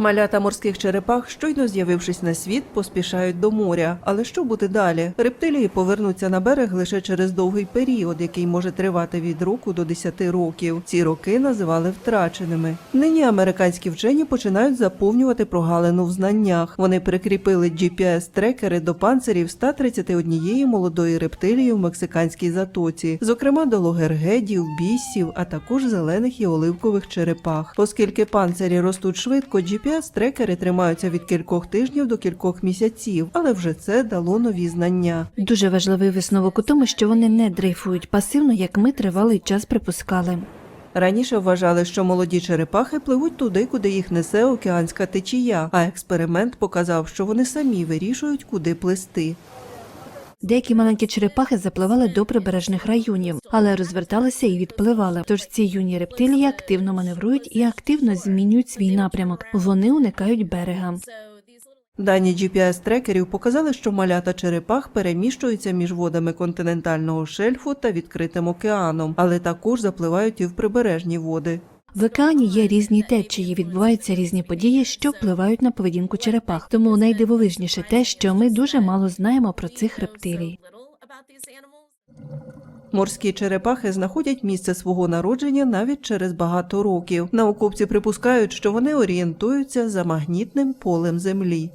Малята морських черепах, щойно з'явившись на світ, поспішають до моря. Але що буде далі? Рептилії повернуться на берег лише через довгий період, який може тривати від року до 10 років. Ці роки називали втраченими. Нині американські вчені починають заповнювати прогалину в знаннях. Вони прикріпили GPS-трекери до панцирів 131 молодої рептилії в мексиканській затоці, зокрема до логергедів, бісів, а також зелених і оливкових черепах. Оскільки панцирі ростуть швидко, GPS-трекери тримаються від кількох тижнів до кількох місяців, але вже це дало нові знання. Дуже важливий висновок у тому, що вони не дрейфують пасивно, як ми тривалий час припускали. Раніше вважали, що молоді черепахи пливуть туди, куди їх несе океанська течія, а експеримент показав, що вони самі вирішують, куди плисти. Деякі маленькі черепахи запливали до прибережних районів, але розверталися і відпливали. Тож ці юні рептилії активно маневрують і активно змінюють свій напрямок. Вони уникають берега. Дані GPS-трекерів показали, що малята черепах переміщуються між водами континентального шельфу та відкритим океаном, але також запливають і в прибережні води. В океані є різні течії, відбуваються різні події, що впливають на поведінку черепах. Тому найдивовижніше те, що ми дуже мало знаємо про цих рептилій. Морські черепахи знаходять місце свого народження навіть через багато років. Науковці припускають, що вони орієнтуються за магнітним полем Землі.